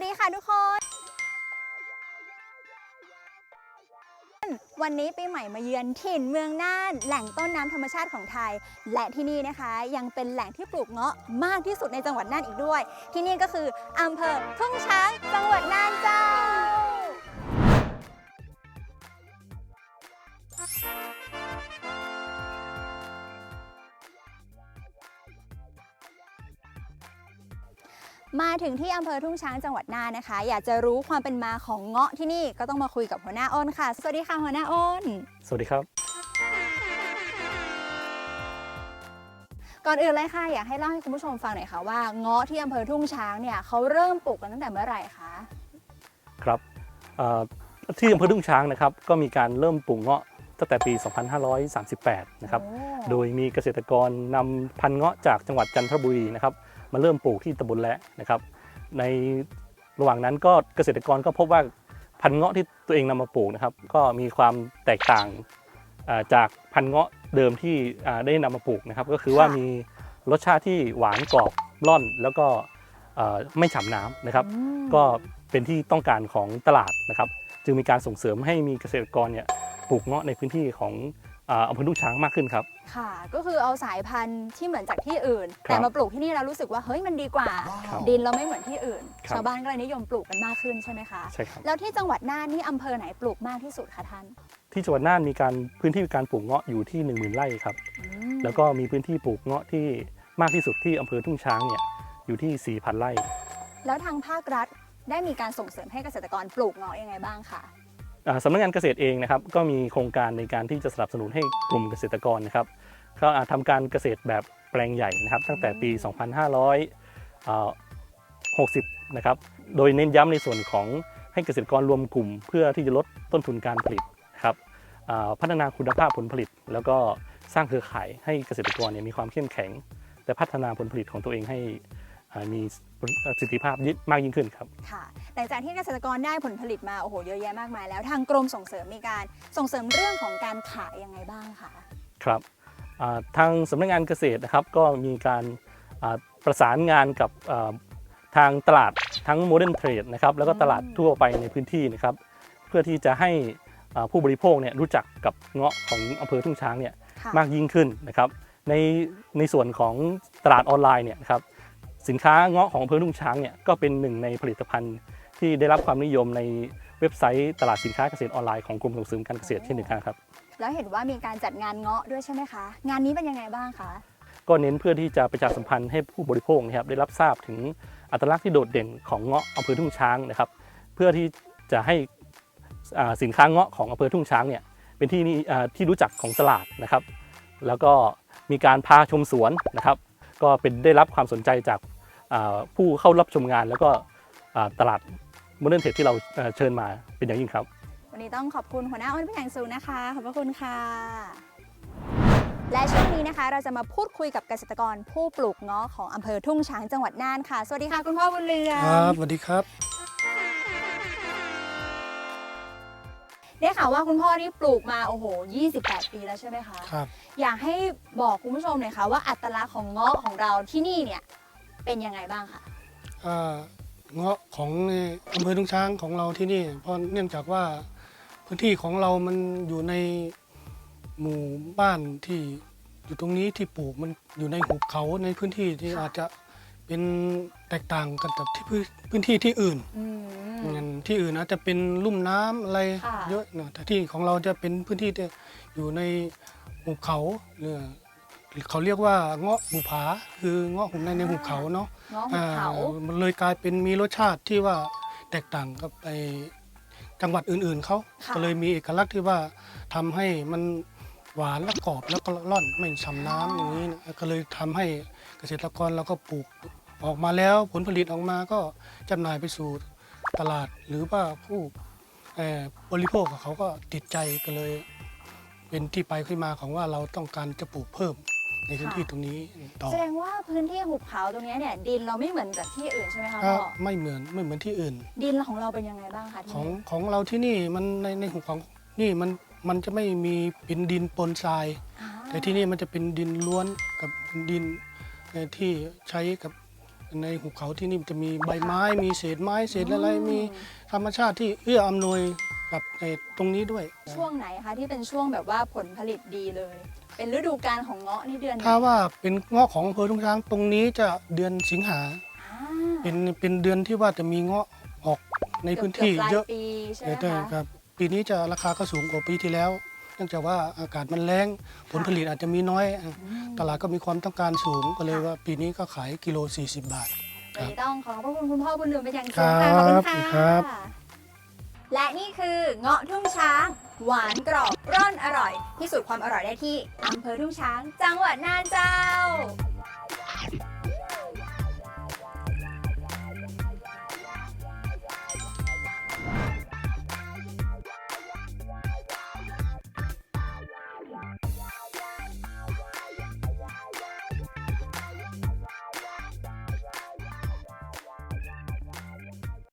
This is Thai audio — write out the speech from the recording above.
วัสดีค่ะทุกคน วันนี้ปีใหม่มาเยือนถิ่นเมืองน่าน แหล่งต้นน้ำธรรมชาติของไทย และที่นี่นะคะ ยังเป็นแหล่งที่ปลูกเงาะมากที่สุดในจังหวัดน่านอีกด้วย ที่นี่ก็คืออำเภอทุ่งช้างจังหวัดน่านจ้า มาถึงที่อำเภอทุ่งช้างจังหวัดน่านนะคะ อยากจะรู้ความเป็นมาของเงาะที่นี่ก็ต้องมาคุยกับหัวหน้าอ้นค่ะ สวัสดีค่ะหัวหน้าอ้น สวัสดีครับ ก่อนอื่นเลยค่ะ อยากให้เล่าให้คุณผู้ชมฟังหน่อยค่ะว่าเงาะที่อำเภอทุ่งช้างเนี่ยเขาเริ่มปลูกกันตั้งแต่เมื่อไหร่คะครับเอ่อที่อำเภอทุ่งช้างนะครับก็มีการเริ่มปลูกเงาะตั้งแต่ปี 2538 นะครับ โอ้โดยมีเกษตรกรนำพันธุ์เงาะจากจังหวัดจันทบุรีนะครับ มาเริ่มปลูกที่ตำบลและนะครับ ในระหว่างนั้นก็เกษตรกรก็พบว่าพันธุ์เงาะที่ตัวเองนำมาปลูกนะครับ ก็มีความแตกต่างอ่าจากพันธุ์เงาะเดิมที่อ่าได้นำมาปลูกนะครับ ก็คือว่ามีรสชาติที่หวานกรอบร่อนแล้วก็เอ่อไม่ฉ่ำน้ำนะครับอืมก็เป็นที่ต้องการของตลาดนะครับ จึงมีการส่งเสริมให้มีเกษตรกรเนี่ยปลูกเงาะในพื้นที่ของ อาอำเภอทุ่งช้างมากขึ้นครับ ค่ะ ก็คือเอาสายพันธุ์ที่เหมือนจากที่อื่น ครับแต่มาปลูกที่นี่เรารู้สึกว่าเฮ้ยมันดีกว่า ครับดินเราไม่เหมือนที่อื่น ครับ ชาวบ้านก็เลยนิยมปลูกกันมากขึ้นใช่ไหมคะ ใช่ครับ แล้วที่จังหวัดน่านนี่อำเภอไหนปลูกมากที่สุดคะท่านที่จังหวัดน่านมีการพื้นที่การปลูกเงาะอยู่ที่ 1 0,000 ไร่ครับ อืมแล้วก็มีพื้นที่ปลูกเงาะที่มากที่สุดที่อำเภอทุ่งช้างเนี่ยอยู่ที่ 4,000 ไร่ แล้วทางภาครัฐได้มีการส่งเสริมให้เกษตรกรปลูกเงาะยังไงบ้างคะอ่า สำนักงานเกษตรเองนะครับก็มีโครงการในการที่จะสนับสนุนให้กลุ่มเกษตรกรนะครับเขาทำการเกษตรแบบแปลงใหญ่นะครับ ตั้งแต่ปี 2560 นะครับโดยเน้นย้ำในส่วนของให้เกษตรกรรวมกลุ่ม เพื่อที่จะลดต้นทุนการผลิตครับพัฒนาคุณภาพผลผลิต แล้วก็สร้างเครือข่ายให้เกษตรกรเนี่ยมีความเข้มแข็ง และพัฒนาผลผลิตของตัวเองให้ มีประสิทธิภาพยิ่งมากยิ่งขึ้นครับค่ะหลังจากที่เกษตรกรได้ผลผลิตมาโอ้โหเยอะแยะมากมาย แล้วทางกรมส่งเสริมมีการส่งเสริมเรื่องของการขายยังไงบ้างคะครับอ่าทางสำนักงานเกษตรนะครับก็มีการอ่าประสานงานกับอ่าทางตลาดทั้งโมเดิร์นเทรดนะครับแล้วก็ตลาดทั่วไปในพื้นที่นะครับ เพื่อที่จะให้อ่าผู้บริโภคเนี่ยรู้จักกับเงาะของอำเภอทุ่งช้างเนี่ยค่ะมากยิ่งขึ้นนะครับในในส่วนของตลาดออนไลน์เนี่ยนะครับ สินค้าเงาะของอำเภอทุ่งช้างเนี่ยก็เป็นหนึ่งในผลิตภัณฑ์ที่ได้รับความนิยมในเว็บไซต์ตลาดสินค้าเกษตรออนไลน์ของกรมส่งเสริมการเกษตรเช่นเดียวกันครับ แล้วเห็นว่ามีการจัดงานเงาะด้วยใช่ไหมคะ งานนี้เป็นยังไงบ้างคะ ก็เน้นเพื่อที่จะประชาสัมพันธ์ให้ผู้บริโภคนะครับได้รับทราบถึงอัตลักษณ์ที่โดดเด่นของเงาะอำเภอทุ่งช้างนะครับ เพื่อที่จะให้อ่าสินค้าเงาะของอำเภอทุ่งช้างเนี่ยเป็นที่นี่อ่าที่รู้จักของตลาดนะครับ แล้วก็มีการพาชมสวนนะครับ ก็เป็นได้รับความสนใจจากอ่าผู้เข้ารับชมงาน แล้วก็อ่าตลาดโมเดิร์นเทรดที่เราเอ่อเชิญมาเป็นอย่างยิ่งครับ วันนี้ต้องขอบคุณหัวหน้าอ้นเป็นอย่างสูงนะคะ ขอบพระคุณค่ะ และช่วงนี้นะคะ เราจะมาพูดคุยกับเกษตรกรผู้ปลูกเงาะของอำเภอทุ่งช้างจังหวัดน่านค่ะ สวัสดีค่ะคุณพ่อบุญเรืองครับสวัสดีครับ ได้ข่าวว่าคุณพ่อนี่ปลูกมาโอ้โห 28 ปีแล้วใช่ไหมคะ ครับ อยากให้บอกคุณผู้ชมหน่อยค่ะว่าอัตลักษณ์ของเงาะของเราที่นี่เนี่ยเป็นยังไงบ้างคะอ่าเงาะของในอำเภอทุ่งช้างของเราที่นี่ เพราะเนื่องจากว่าพื้นที่ของเรามันอยู่ในหมู่บ้านที่อยู่ตรงนี้ที่ปลูกมันอยู่ในหุบเขาในพื้นที่ที่อาจจะเป็นแตกต่างกันกับที่พื้นพื้นที่ที่อื่น อืมอย่าง ที่อื่นอาจจะเป็นลุ่มน้ำอะไรค่ะ เยอะนะแต่ที่ของเราจะเป็นพื้นที่ที่อยู่ในหุบเขาเนี่ยเขาเรียกว่าเงาะบุผาคือเงาะหุบในในหุบเขาเนาะเงาะหุบเขา อ่ามันเลยกลายเป็นมีรสชาติที่ว่าแตกต่างกับไอจังหวัดอื่นๆเขาค่ะ ก็เลยมีเอกลักษณ์ที่ว่าทำให้มันหวานและกรอบแล้วก็ร่อนไม่ฉ่ำน้ำอย่างนี้นะก็เลยทำให้เกษตรกรเราก็ปลูกออกมาแล้วผลผลิตออกมาก็จำหน่ายไปสู่ ตลาดหรือว่าผู้เอ่อบริโภคเขาก็ติดใจก็เลย เป็นที่ไปขึ้นมาของว่าเราต้องการจะปลูกเพิ่มในพื้นที่ตรงนี้ต่อแสดงว่าพื้นที่หุบเขาตรงเนี้ยเนี่ยดินเราไม่เหมือนกับที่อื่นใช่ไหมคะก็พ่อไม่เหมือนไม่เหมือนที่อื่น ดินของเราเป็นยังไงบ้างคะที่ของนี่ของเราที่นี่มันในในหุบของนี่มันมันจะไม่มีเป็นดินปนทรายอ่าแต่ที่นี่มันจะเป็นดินล้วนกับดินเอ่อที่ใช้กับ ในหุบเขาที่นี่จะมีใบไม้ มีเศษไม้เศษอะไรมีธรรมชาติที่เอื้ออำนวยกับในตรงนี้ด้วยช่วงไหนคะที่เป็นช่วงแบบว่าผลผลิตดีเลย เป็นฤดูกาลของเงาะนี่เดือนไหนถ้าว่าเป็นเงาะของอำเภอทุ่งช้างตรงนี้จะเดือนสิงหาอ่าเป็นเป็นเดือนที่ว่าจะมีเงาะออกในพื้นที่กืบๆปลายเยอะปีใช่ไหมแต่คะครับ ปีนี้จะราคาก็สูงกว่าปีที่แล้ว เนื่องจากว่าอากาศมันแรงผลผลิตอาจจะมีน้อยอะอืมตลาดก็มีความต้องการสูงก็เลยค่ะว่าปีนี้ก็ขายกิโล 40 บาท วันนี้ต้องขอขอบคุณคุณพ่อบุญเหลือเป็นอย่างสูครังบค่ะขอบคุณค่ะครับและนี่คือเงาะทุ่งช้าง หวานกรอบร่อนอร่อย ที่สุดความอร่อยได้ที่อำเภอทุ่งช้าง จังหวัดน่านเจ้า